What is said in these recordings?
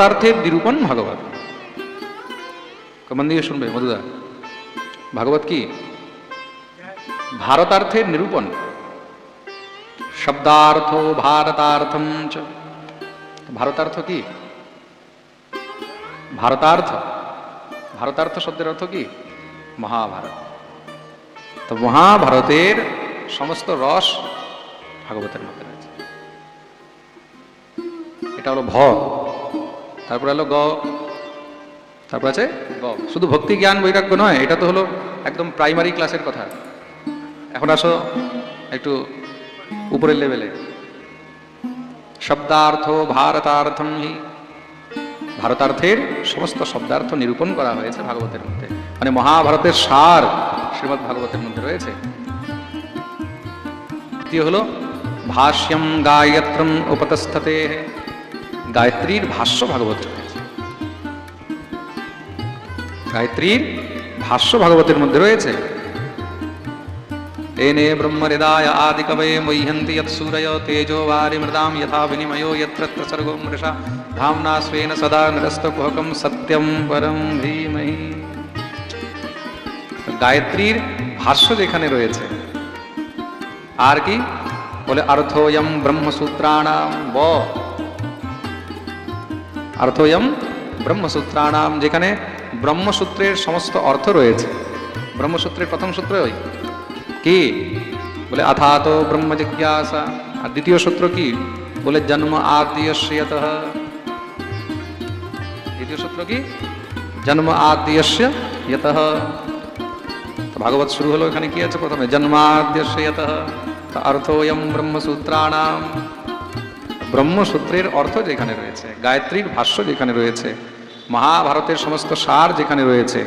ভারতার্থের নিরূপণ ভাগবত। মন দিয়ে শুনবে, মধুদা। ভাগবত কি? ভারতার্থের নিরূপণ। শব্দার্থ ভারতার্থম চ। ভারতার্থ কি? ভারতার্থ। ভারতার্থ শব্দের অর্থ কি? মহাভারত। তো মহাভারতের সমস্ত রস ভাগবতের মধ্যে রয়েছে। এটা হলো ভ তারপরে হলো গ। তারপর আছে? গ। শুধু ভক্তি জ্ঞান বৈরাগ্য নয় এটা তো হলো একদম প্রাইমারি ক্লাসের কথা। এখন আসো একটু উপরের লেভেলে শব্দার্থ ভারতার্থম হি। ভারতার্থের সমস্ত শব্দার্থ নিরূপণ করা হয়েছে ভাগবতের মধ্যে। মানে মহাভারতের সার শ্রীমৎ ভাগবতের মধ্যে রয়েছে। দ্বিতীয় হলো ভাষ্যম গায়ত্রম উপতস্থতে গায়ত্রীর ভাষ্য ভাগবত রয়েছে গায়ত্রীর ভাষ্য ভাগবতের মধ্যে রয়েছে तेने ब्रह्महृदाय आदिकवये मुह्यन्ति यत्सूरय तेजो वारिमृदां यथा विनिमयो यत्र सर्गो मृषा धाम्ना स्वेन सदा निरस्तकुहकं सत्यं परं धीमहि গায়ত্রীর ভাষ্য যেখানে রয়েছে আর কি বলে অর্থোয়ম ব্রহ্মসূত্রাণাম ব অর্থোয়ম ব্রহ্মসূত্রাণাম যেখানে ব্রহ্মসূত্রের সমস্ত অর্থ রয়েছে। ব্রহ্মসূত্রের প্রথম সূত্র ওই। কি? বলে আথাত ব্রহ্ম জিজ্ঞাসা। আর দ্বিতীয় সূত্র কি? বলে, জন্ম আদ্যশয়ত দ্বিতীয় সূত্র কি? জন্ম আদ্যস্য ইয়ত ভাগবত শুরু হলো এখানে কি আছে প্রথমে? জন্মাদ্যস্য ইয়ত অর্থোয়ম ব্রহ্মসূত্রাণাম। ব্রহ্মসূত্রের অর্থ যেখানে রয়েছে, গায়ত্রীর ভাষ্য যেখানে রয়েছে, মহাভারতের সমস্ত সার যেখানে রয়েছে,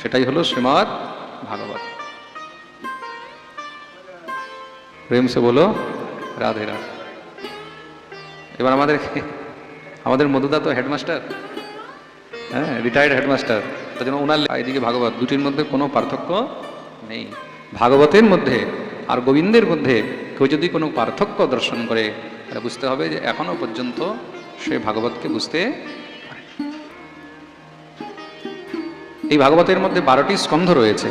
সেটাই হলো শ্রীমৎ ভাগবত। প্রেম সে বলো, রাধে রাধে। এবার আমাদের আমাদের মধুদা তো হেডমাস্টার। হ্যাঁ রিটায়ার্ড হেডমাস্টার তার জন্য ওনার এদিকে ভাগবত, দুটির মধ্যে কোনো পার্থক্য নেই। ভাগবতের মধ্যে আর গোবিন্দের মধ্যে কেউ যদি কোনো পার্থক্য দর্শন করে তাহলে বুঝতে হবে যে এখনও পর্যন্ত সে ভাগবতকে বুঝতে এই ভাগবতের মধ্যে বারোটি স্কন্ধ রয়েছে।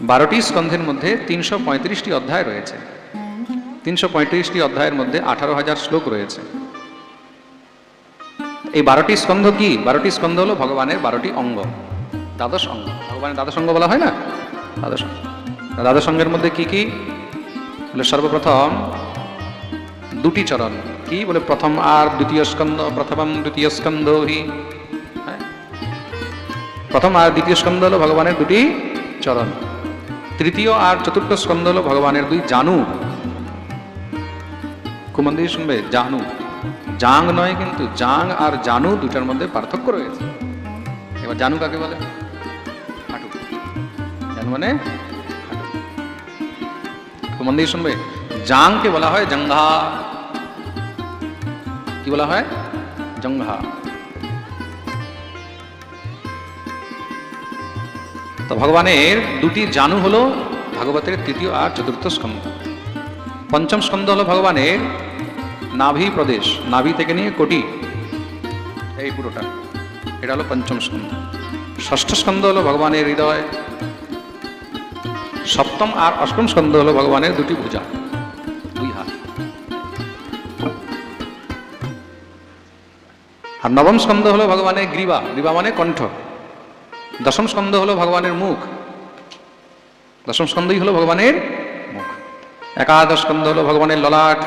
বারোটি স্কন্ধের মধ্যে তিনশো পঁয়ত্রিশটি অধ্যায় রয়েছে। তিনশো পঁয়ত্রিশটি অধ্যায়ের মধ্যে আঠারো হাজার শ্লোক রয়েছে। এই বারোটি স্কন্ধ কি? বারোটি স্কন্ধ হলো ভগবানের বারোটি অঙ্গ। দ্বাদশ অঙ্গ। ভগবানের দ্বাদশ অঙ্গ বলা হয় না? দ্বাদশ অঙ্গ। দ্বাদশ অঙ্গের মধ্যে কি কি? সর্বপ্রথম দুটি চরণ। কি বলে প্রথম আর দ্বিতীয় স্কন্ধ? প্রথম দ্বিতীয় স্কন্ধ হ্যাঁ? প্রথম আর দ্বিতীয় স্কন্ধ হলো ভগবানের দুটি চরণ। তৃতীয় আর চতুর্থ স্কন্ধ হলো ভগবানের দুই জানু। কুমন্দির শুনবে, জানু। জাং নয় কিন্তু জাং আর জানু দুটার মধ্যে পার্থক্য রয়েছে। এবার জানু কাকে বলে? জানু মানে কুমন্দির শুনবে, জাংকে বলা হয় জঙ্ঘা। কি বলা হয়? জঙ্ঘা তো ভগবানের দুটি জানু হলো ভাগবতের তৃতীয় আর চতুর্থ স্কন্ধ। পঞ্চম স্কন্ধ হলো ভগবানের নাভি প্রদেশ। নাভি থেকে নিয়ে কোটি। এই পুরোটা। এটা হলো পঞ্চম স্কন্ধ। ষষ্ঠ স্কন্ধ হলো ভগবানের হৃদয়। সপ্তম আর অষ্টম স্কন্ধ হলো ভগবানের দুটি ভুজা আর নবম স্কন্ধ হলো ভগবানের গ্রীবা। গ্রীবা মানে কণ্ঠ। দশম স্কন্ধ হলো ভগবানের মুখ। দশম স্কন্ধই হলো ভগবানের মুখ। একাদশ স্কন্ধ হলো ভগবানের ললাট,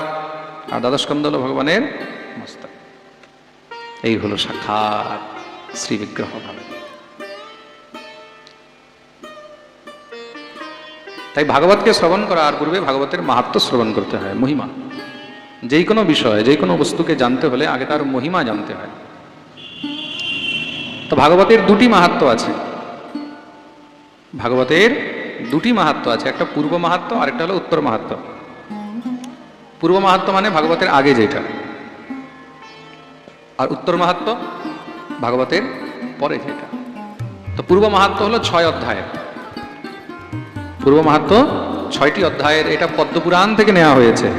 আর দ্বাদশ স্কন্ধ হলো ভগবানের মস্তক। এই হলো সাক্ষাৎ শ্রী বিগ্রহ ভাবে। তাই ভাগবতকে শ্রবণ করার পূর্বে ভাগবতের মাহাত্ম শ্রবণ করতে হয়, মহিমা। যেই কোনো বিষয়, যেই কোনো বস্তুকে জানতে হলে আগে তার মহিমা জানতে হয়। তো ভাগবতের দুটি মাহাত্ম আছে। ভাগবতের দুটি মাহাত্ম আছে, একটা পূর্ব মাহাত্ম আর একটা হলো উত্তর মাহাত্ম। পূর্ব মাহাত্ম মানে ভাগবতের আগে যেটা। আর উত্তর মাহাত্ম ভাগবতের পরে যেটা। তো পূর্ব মাহাত্ম হলো ছয় অধ্যায়ের পূর্ব মাহাত্ম ছয়টি অধ্যায়ের, এটা পদ্মপুরাণ থেকে নেওয়া হয়েছে।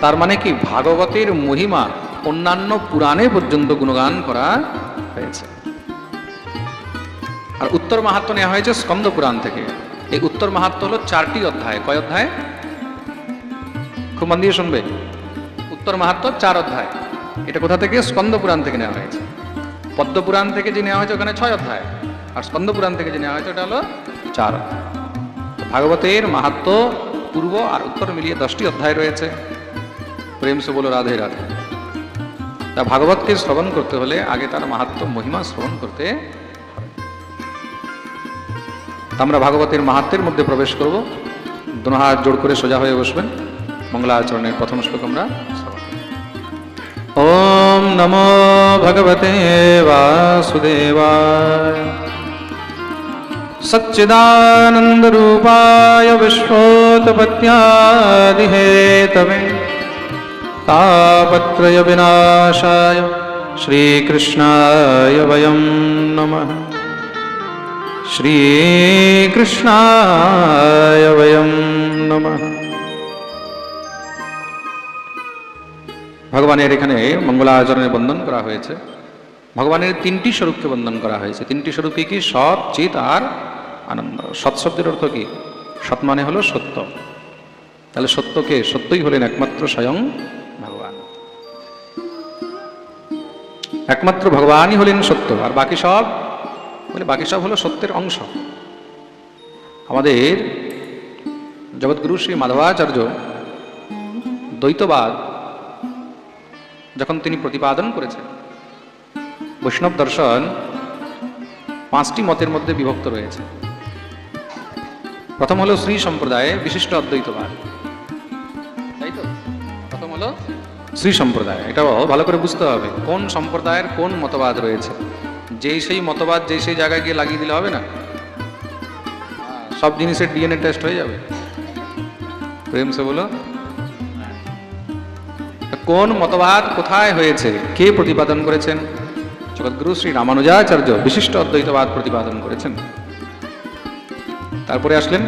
তার মানে কি? ভাগবতের মহিমা অন্যান্য পুরাণে পর্যন্ত গুণগান করা হয়েছে। আর উত্তর মাহাত্ম নেওয়া হয়েছে স্কন্দ পুরাণ থেকে। এই উত্তর মাহাত্ম হলো চারটি অধ্যায়। কয় অধ্যায়? খুব মন দিয়ে শুনবে। উত্তর মাহাত্ম চার অধ্যায়। এটা কোথা থেকে? স্কন্দ পুরাণ থেকে নেওয়া হয়েছে। পদ্ম পুরাণ থেকে যে নেওয়া হয়েছে ওখানে ছয় অধ্যায়। আর স্কন্দ পুরাণ থেকে যে নেওয়া হয়েছে ওটা হলো চার অধ্যায়। ভাগবতের মাহাত্ম পূর্ব আর উত্তর মিলিয়ে দশটি অধ্যায় রয়েছে। প্রেম সে বলো, রাধে রাধে। তা ভাগবতকে শ্রবণ করতে হলে আগে তার মাহাত্ম, মহিমা শ্রবণ করতে আমরা ভাগবতের মাহাত্মের মধ্যে প্রবেশ করব দোনো হাত জোড় করে সোজা হয়ে বসবেন মঙ্গলাচরণের প্রথম শ্লোক আমরা শ্রবণ করব। ওম নমো ভগবতে বাসুদেবায় सच्चिदानन्दरूपाय विश्वोत्पत्त्यादिहेतवे तापत्रयविनाशाय श्रीकृष्णाय वयं नमः श्रीकृष्णाय वयं नमः ভগবানের এখানে মঙ্গলাচরণে বন্দন করা হয়েছে ভগবানের তিনটি স্বরূপকে বন্দন করা হয়েছে তিনটি স্বরূপ কি কি সৎ চিত আর আনন্দ সৎ শব্দের অর্থ কি সৎ মানে হলো সত্য তাহলে সত্যকে সত্যই হলেন একমাত্র স্বয়ং ভগবান একমাত্র ভগবানই হলেন সত্য আর বাকি সব বলে, বাকি সব হলো সত্যের অংশ। আমাদের জগৎগুরু শ্রী মাধবাচার্য দ্বৈতবাদ, যখন তিনি প্রতিপাদন করেছেন, বৈষ্ণব দর্শন পাঁচটি মতের মধ্যে বিভক্ত রয়েছে। প্রথম হলো শ্রী সম্প্রদায়ে বিশিষ্ট অদ্বৈতবাদ। তাই তো? প্রথম হলো শ্রী সম্প্রদায়। এটাও ভালো করে বুঝতে হবে, কোন সম্প্রদায়ের কোন মতবাদ রয়েছে। যেই সেই মতবাদ, যেই সেই জায়গায় গিয়ে লাগিয়ে দিলে হবে না? সব জিনিসের ডিএনএ টেস্ট হয়ে যাবে। প্রেম সে বলো কোন মতবাদ কোথায় হয়েছে? কে প্রতিপাদন করেছেন? জগৎগুরু শ্রী রামানুজাচার্য বিশিষ্ট অদ্বৈতবাদ প্রতিপাদন করেছেন। তারপরে আসলেন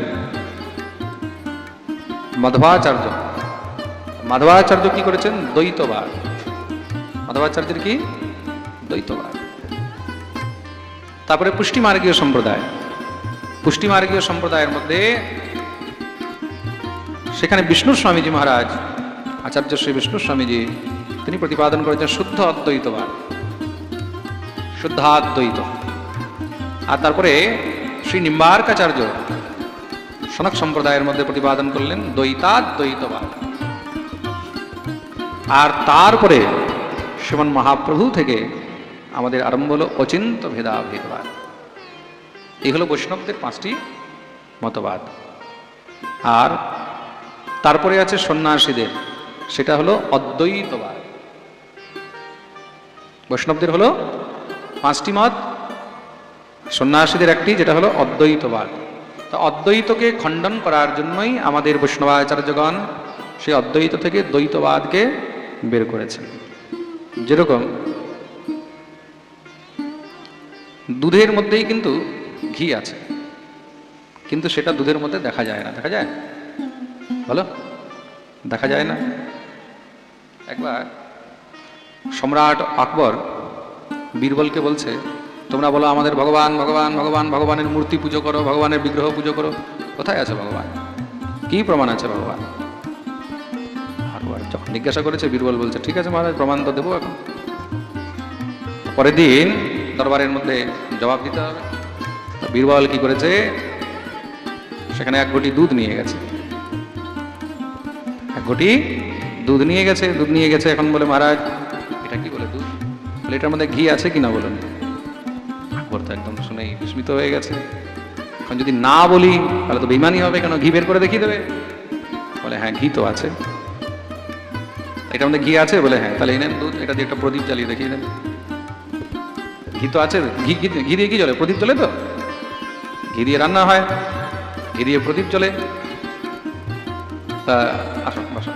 মাধবাচার্য। মাধবাচার্য কি করেছেন? দ্বৈতবাদ। মাধবাচার্যের কি? দ্বৈতবাদ। তারপরে পুষ্টিমার্গীয় সম্প্রদায়। পুষ্টিমার্গীয় সম্প্রদায়ের মধ্যে সেখানে বিষ্ণু স্বামীজি মহারাজ, আচার্য শ্রী বিষ্ণু স্বামীজি, তিনি প্রতিপাদন করেছেন শুদ্ধ অদ্বৈতবাদ। শুদ্ধাদ্বৈত আর তারপরে শ্রী নিম্বার্কাচার্য সনক সম্প্রদায়ের মধ্যে প্রতিপাদন করলেন দ্বৈতাদ্বৈতবাদ। আর তারপরে শ্রীমন মহাপ্রভু থেকে আমাদের আরম্ভ হলো অচিন্ত ভেদাভেদবাদ এই হলো বৈষ্ণবদের পাঁচটি মতবাদ। আর তারপরে আছে সন্ন্যাসীদের, সেটা হলো অদ্বৈতবাদ। বৈষ্ণবদের হলো পাঁচটি মত, সন্ন্যাসীদের একটি, যেটা হলো অদ্বৈতবাদ। তো অদ্বৈতকে খণ্ডন করার জন্যই আমাদের বৈষ্ণবাচার্যগণ সেই অদ্বৈত থেকে দ্বৈতবাদকে বের করেছেন। যেরকম দুধের মধ্যেই কিন্তু ঘি আছে। কিন্তু সেটা দুধের মধ্যে দেখা যায় না, দেখা যায়? বলো, দেখা যায় না? একবার সম্রাট আকবর বীরবলকে বলছে, তোমরা বলো আমাদের ভগবান ভগবান ভগবান, ভগবানের মূর্তি পুজো করো, ভগবানের বিগ্রহ পুজো করো। কোথায় আছে ভগবান? কি প্রমাণ আছে ভগবান? আকবর যখন জিজ্ঞাসা করেছে, বীরবল বলছে, ঠিক আছে মহারাজ, প্রমাণ তো দেবো এখন। পরের দিন দরবারের মধ্যে জবাব দিতে হবে। বীরবল কি করেছে? সেখানে এক ঘটি দুধ নিয়ে গেছে। এক ঘটি দুধ নিয়ে গেছে, দুধ নিয়ে গেছে এখন বলে, মহারাজ, এটা কি বলে দুধ? বলে, এটার মধ্যে ঘি আছে কিনা বলুন? আকবর তো একদম শুনেই বিস্মিত হয়ে গেছে। এখন যদি না বলি, তাহলে তো বেমানি হবে, কেন ঘি বের করে দেখিয়ে দেবে? বলে হ্যাঁ ঘি তো আছে। এটার মধ্যে ঘি আছে? বলে হ্যাঁ তাহলে এই নেন দুধ, এটা দিয়ে একটা প্রদীপ জ্বালিয়ে দেখিয়ে দেন। ঘি তো আছে, ঘি ঘি দিয়ে কি চলে? প্রদীপ চলে তো? ঘি দিয়ে রান্না হয়, ঘি দিয়ে প্রদীপ জ্বলে তা আসুন বসুন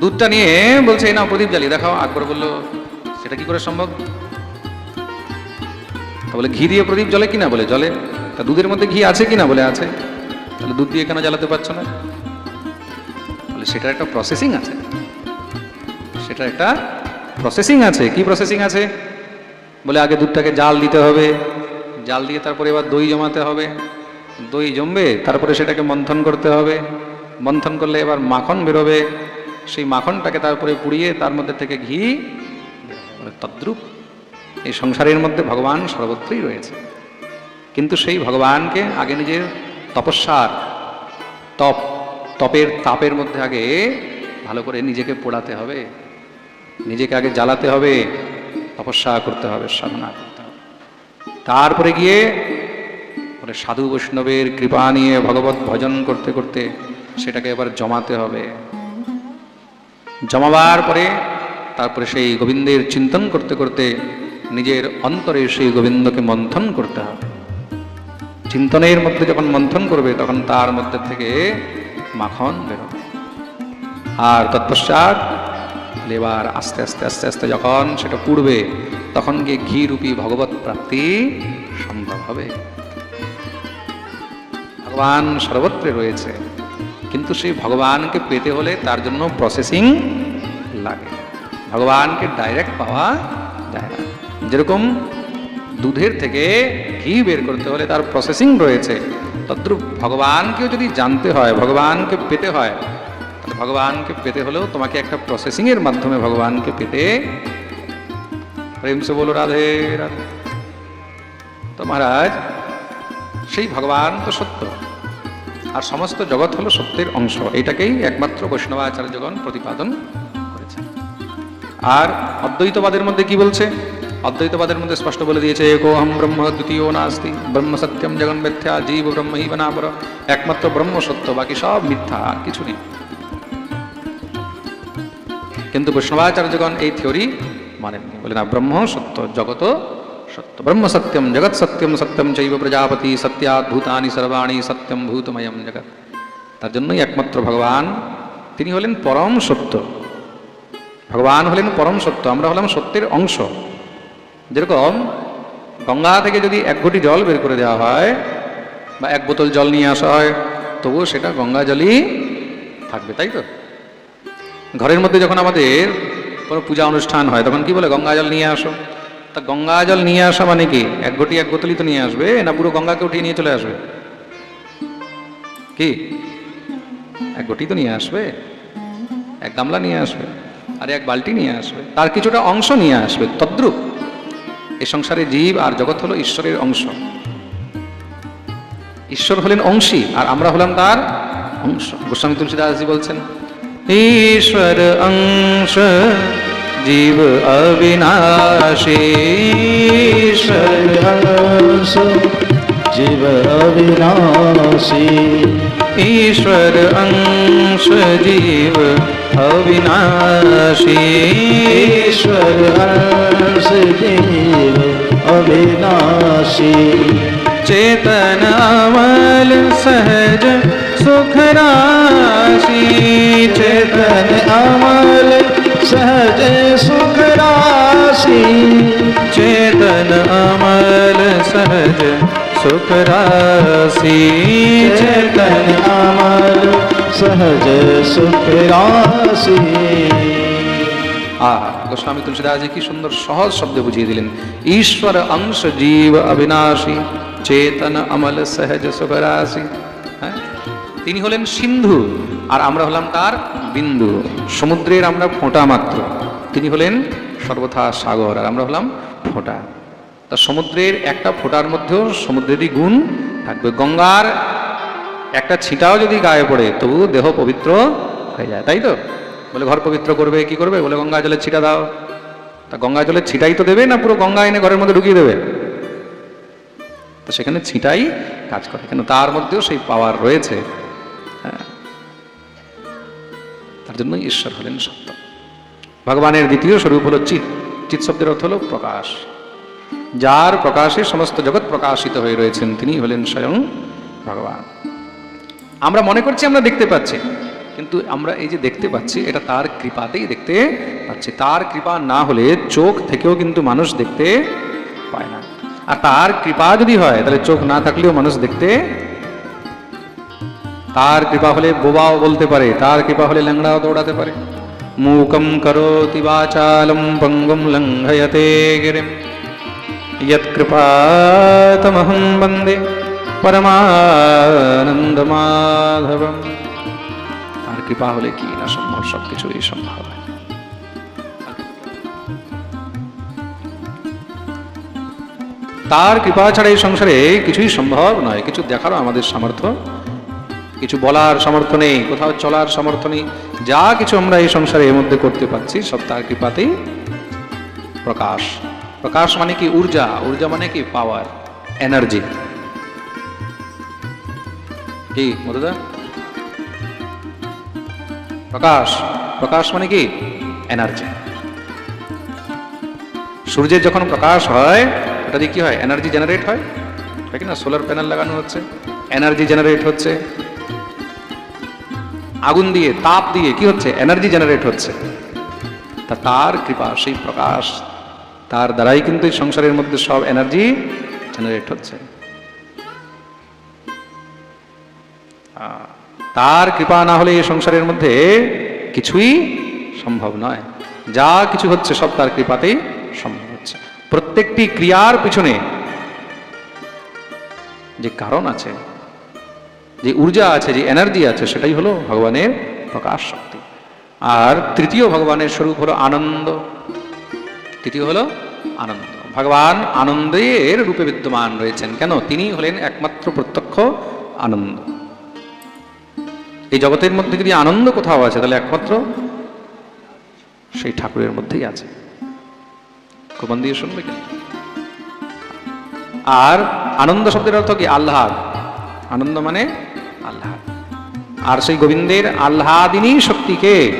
দুধটা নিয়ে বলছে না প্রদীপ জ্বালিয়ে দেখাও। আকবর বলল, সেটা কি করে সম্ভব? তা বলে, ঘি দিয়ে প্রদীপ জ্বলে কিনা? বলে, জ্বলে। তা দুধের মধ্যে ঘি আছে কিনা? বলে, আছে। তাহলে দুধ দিয়ে কেন জ্বালাতে পারছ না? বলে, সেটার একটা প্রসেসিং আছে। সেটা একটা প্রসেসিং আছে। কি প্রসেসিং আছে? বলে আগে দুধটাকে জাল দিতে হবে। জাল দিয়ে তারপরে এবার দই জমাতে হবে। দই জমবে, তারপরে সেটাকে মন্থন করতে হবে। মন্থন করলে এবার মাখন বেরোবে। সেই মাখনটাকে তারপরে পুড়িয়ে তার মধ্যে থেকে ঘি। তদ্রূপ। এই সংসারের মধ্যে ভগবান সর্বত্রই রয়েছে। কিন্তু সেই ভগবানকে আগে নিজের তপস্যার, তপ, তপের তাপের মধ্যে আগে ভালো করে নিজেকে পোড়াতে হবে। নিজেকে আগে জ্বালাতে হবে। তপস্যা করতে হবে, সাধনা করতে হবে। তারপরে গিয়ে বলে সাধু বৈষ্ণবের কৃপা নিয়ে ভগবত ভজন করতে করতে সেটাকে এবার জমাতে হবে। জমাবার পরে তারপরে সেই গোবিন্দের চিন্তন করতে করতে নিজের অন্তরে সেই গোবিন্দকে মন্থন করতে হবে। চিন্তনের মধ্যে যখন মন্থন করবে তখন তার মধ্যে থেকে মাখন বেরোবে। আর তৎপশ্চাৎ এবার আস্তে আস্তে আস্তে আস্তে যখন সেটা পুড়বে, তখন গিয়ে ঘি রূপী ভগবত প্রাপ্তি সম্ভব হবে। ভগবান সর্বত্রে রয়েছে, কিন্তু সেই ভগবানকে পেতে হলে তার জন্য প্রসেসিং লাগে। ভগবানকে ডাইরেক্ট পাওয়া যায় না। যেরকম দুধের থেকে ঘি বের করতে হলে তার প্রসেসিং রয়েছে, তদ্রূপ ভগবানকেও যদি জানতে হয়, ভগবানকে পেতে হয় ভগবানকে পেতে হলেও তোমাকে একটা প্রসেসিংয়ের মাধ্যমে ভগবানকে পেতে প্রেম সে বলো, রাধে রাধে। তো মহারাজ, সেই ভগবান তো সত্য। আর সমস্ত জগৎ হলো সত্যের অংশ। এটাকেই একমাত্র বৈষ্ণবাচার্যগণ প্রতিপাদন করেছে আর অদ্বৈতবাদের মধ্যে কি বলছে? অদ্বৈতবাদের মধ্যে স্পষ্ট বলে দিয়েছে, একোহম ব্রহ্ম দ্বিতীয় নাস্তি, ব্রহ্ম সত্যম জগন মিথ্যা, জীব ব্রহ্ম হি বনাপর। একমাত্র ব্রহ্ম সত্য, বাকি সব মিথ্যা, আর কিছু নেই। কিন্তু বৈষ্ণবাচার্যগণ এই থিওরি মানেননি বলে না ব্রহ্ম সত্য জগত সত্য ব্রহ্ম সত্যম জগৎ সত্যম সত্যম চৈব প্রজাপতি সত্যাৎ ভূতানি সর্বাণি সত্যম ভূতময়ম জগৎ তার জন্যই একমাত্র ভগবান তিনি হলেন পরম সত্য ভগবান হলেন পরম সত্য আমরা হলাম সত্যের অংশ। যেরকম গঙ্গা থেকে যদি এক ঘটি জল বের করে দেওয়া হয়, বা এক বোতল জল নিয়ে আসা হয়, তবুও সেটা গঙ্গা জলই থাকবে, তাই তো? ঘরের মধ্যে যখন আমাদের কোনো পূজা অনুষ্ঠান হয়, তখন কি বলে, গঙ্গা জল নিয়ে আসো। তা গঙ্গা জল নিয়ে আসা মানে কি? এক ঘটি এক বোতলই তো নিয়ে আসবে না পুরো গঙ্গাকে উঠিয়ে নিয়ে চলে আসবে? কি? এক ঘটি তো নিয়ে আসবে? এক গামলা নিয়ে আসবে? আর এক বালতি নিয়ে আসবে? তার কিছুটা অংশ নিয়ে আসবে, তদ্রুপ। এ সংসারে জীব আর জগৎ হলো ঈশ্বরের অংশ। ঈশ্বর হলেন অংশী, আর আমরা হলাম তার অংশ। গোস্বামী তুলসীদাসজি বলছেন ईश्वर अंश जीव अविनाशी। ईश्वर अंश जीव अविनाशी। ईश्वर अंश जीव अविनाशी। ईश्वर अंश जीव अविनाशी। चेतन अमल सहज सुख राशि चेतन अमल सहज सुख राशि चेतन अमल सहज सुख राशि चेतन अमल सहज सुख राशि আহ গোস্বামী তুলসীদাসজি কি সুন্দর সহজ শব্দে বুঝিয়ে দিলেন। ঈশ্বর অংশ জীব অবিনাশী, চেতন অমল সহজ সুখরাশি। হ্যাঁ? তিনি হলেন সিন্ধু, আর আমরা হলাম তার বিন্দু। সমুদ্রের আমরা ফোঁটা মাত্র। তিনি হলেন সর্বথা সাগর, আর আমরা হলাম ফোঁটা। তা সমুদ্রের একটা ফোঁটার মধ্যেও সমুদ্রেরই গুণ থাকবে। গঙ্গার একটা ছিটাও যদি গায়ে পড়ে তবু দেহ পবিত্র হয়ে যায়। তাই তো? বলে, ঘর পবিত্র করবে, কি করবে? বলে, গঙ্গা জলের ছিটা দাও। তা গঙ্গা জলের ছিটাই তো দেবে না, পুরো গঙ্গা এনে ঘরের মধ্যে ঢুকিয়ে দেবে? তো সেখানে ছিটাই কাজ করে। কিন্তু তার মধ্যেও সেই পাওয়ার রয়েছে। হ্যাঁ। তার জন্য ঈশ্বর হলেন সত্য ভগবানের দ্বিতীয় স্বরূপ হলো চিত চিত শব্দের অর্থ হলো প্রকাশ। যার প্রকাশে সমস্ত জগৎ প্রকাশিত হয়ে রয়েছেন তিনি হলেন স্বয়ং ভগবান। আমরা মনে করছি, আমরা দেখতে পাচ্ছি। কিন্তু আমরা এই যে দেখতে পাচ্ছি এটা তার কৃপাতেই দেখতে পাচ্ছি তার কৃপা না হলে চোখ থেকেও কিন্তু মানুষ দেখতে পায় না আর তার কৃপা যদি হয় তাহলে চোখ না থাকলেও মানুষ দেখতে তার কৃপা হলে বোবাও বলতে পারে তার কৃপা হলে ল্যাংড়াও দৌড়াতে পারে मूकं करोति वाचालं पङ्गुं लङ्घयते गिरिं यत्कृपातमहं वन्दे পরমানন্দমাধবম তার কৃপা হলে কি না সম্ভব? সব কিছুই সম্ভব তার কৃপা ছাড়া এই সংসারে কিছুই সম্ভব নয়। কিছু দেখারও আমাদের সামর্থ্য। কিছু বলার সামর্থ্য নেই, কোথাও চলার সামর্থ্য নেই। যা কিছু আমরা এই সংসারে এর মধ্যে করতে পারছি, সব তার কৃপাতেই প্রকাশ। প্রকাশ মানে কি? ঊর্জা। ঊর্জা মানে কি? Power, energy. কি মধুদা? প্রকাশ। প্রকাশ মানে কি? এনার্জি সূর্যের যখন প্রকাশ হয়, ওটা দিয়ে কি হয়? এনার্জি জেনারেট হয়। কি না? সোলার প্যানেল লাগানো হচ্ছে। এনার্জি জেনারেট হচ্ছে। আগুন দিয়ে, তাপ দিয়ে কি হচ্ছে? এনার্জি জেনারেট হচ্ছে। তা তার কৃপা, সেই প্রকাশ, তার দ্বারাই কিন্তু এই সংসারের মধ্যে সব এনার্জি জেনারেট হচ্ছে। তার কৃপা না হলে এই সংসারের মধ্যে কিছুই সম্ভব নয়। যা কিছু হচ্ছে সব তার কৃপাতেই সম্ভব হচ্ছে। প্রত্যেকটি ক্রিয়ার পিছনে যে কারণ আছে, যে ঊর্জা আছে, যে এনার্জি আছে, সেটাই হলো ভগবানের প্রকাশ শক্তি। আর তৃতীয় ভগবানের স্বরূপ হলো আনন্দ। তৃতীয় হলো আনন্দ। ভগবান আনন্দের রূপে বিদ্যমান রয়েছেন। কেন? তিনি হলেন একমাত্র প্রত্যক্ষ আনন্দ। এই জগতের মধ্যে যদি আনন্দ কোথাও আছে, তাহলে একমাত্র সেই ঠাকুরের মধ্যেই আছে। খুব মন দিয়ে শুনবে কিন্তু আর আনন্দ শব্দের অর্থ কি? আহ্লাদ। আনন্দ মানে আহ্লাদ। আর সেই গোবিন্দের আহ্লাদিনী শক্তিকে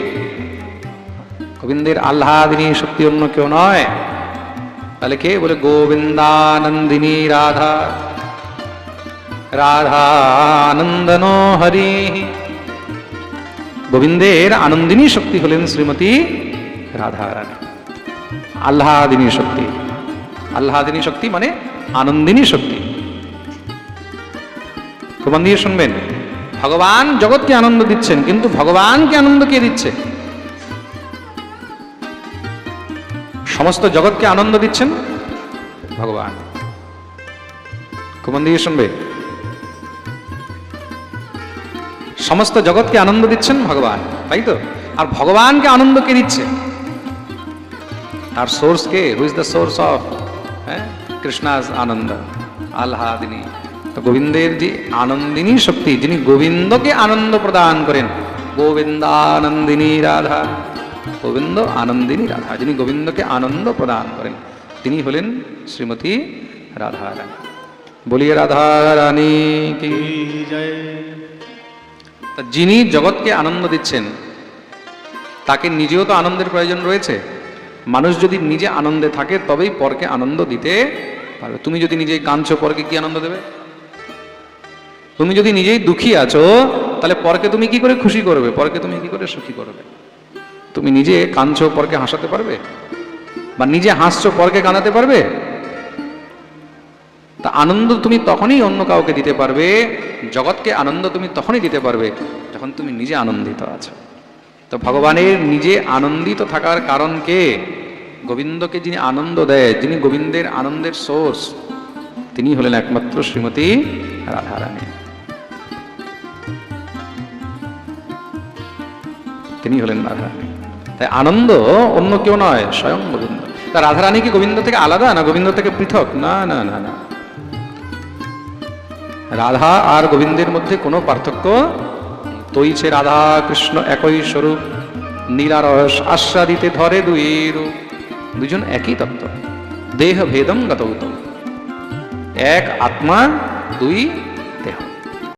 গোবিন্দের আহ্লাদিনী শক্তি অন্য কেউ নয়। তাহলে কে? বলে গোবিন্দানন্দিনী রাধা। রাধানন্দনো হরি গোবিন্দের আনন্দিনী শক্তি হলেন শ্রীমতী রাধা রানী আহ্লাদিনী শক্তি। আহ্লাদিনী শক্তি মানে আনন্দিনী শক্তি। মন দিয়ে শুনবেন, ভগবান জগৎকে আনন্দ দিচ্ছেন, কিন্তু ভগবানকে আনন্দ কে দিচ্ছে? সমস্ত জগৎকে আনন্দ দিচ্ছেন ভগবান। খুব মন দিয়ে শুনবে সমস্ত জগৎকে আনন্দ দিচ্ছেন ভগবান, তাই তো? আর ভগবানকে আনন্দ কে দিচ্ছে? তার source K? Who is the source of হ্যাঁ? কৃষ্ণাজ আনন্দ আল্লাদিনী তো গোবিন্দের যে আনন্দিনী শক্তি, যিনি গোবিন্দকে আনন্দ প্রদান করেন, গোবিন্দানন্দিনী রাধা, গোবিন্দ আনন্দিনী রাধা, যিনি গোবিন্দকে আনন্দ প্রদান করেন, তিনি হলেন শ্রীমতী রাধা রানী বলিয়ে রাধা রানী কি তা যিনি জগৎকে আনন্দ দিচ্ছেন, তাকে নিজেও তো আনন্দের প্রয়োজন রয়েছে। মানুষ যদি নিজে আনন্দে থাকে, তবেই পরকে আনন্দ দিতে পারবে। তুমি যদি নিজেই কাঁদছো, পরকে কি আনন্দ দেবে? তুমি যদি নিজেই দুঃখী আছো, তাহলে পরকে তুমি কি করে খুশি করবে? পরকে তুমি কি করে সুখী করবে? তুমি নিজে কাঁদছো, পরকে হাসাতে পারবে? বা নিজে হাসছো, পরকে কাঁদাতে পারবে? তা আনন্দ তুমি তখনই অন্য কাউকে দিতে পারবে, জগৎকে আনন্দ তুমি তখনই দিতে পারবে যখন তুমি নিজে আনন্দিত আছো। তো ভগবানের নিজে আনন্দিত থাকার কারণ কে? গোবিন্দকে যিনি আনন্দ দেয়, যিনি গোবিন্দের আনন্দের সোর্স তিনি হলেন একমাত্র শ্রীমতী রাধারানী। তিনি হলেন রাধারানী। তাই আনন্দ অন্য কেউ নয়, স্বয়ং গোবিন্দ। তা রাধারানী কি গোবিন্দ থেকে আলাদা না গোবিন্দ থেকে পৃথক? না না না না। রাধা আর গোবিন্দের মধ্যে কোনো পার্থক্য? তৈছে রাধা কৃষ্ণ একই স্বরূপ, নীলারস আশ্বাদিতে ধরে দুই রূপ। দুজন একই তত্ত্ব। দেহ ভেদম গতৌতম এক আত্মা, দুই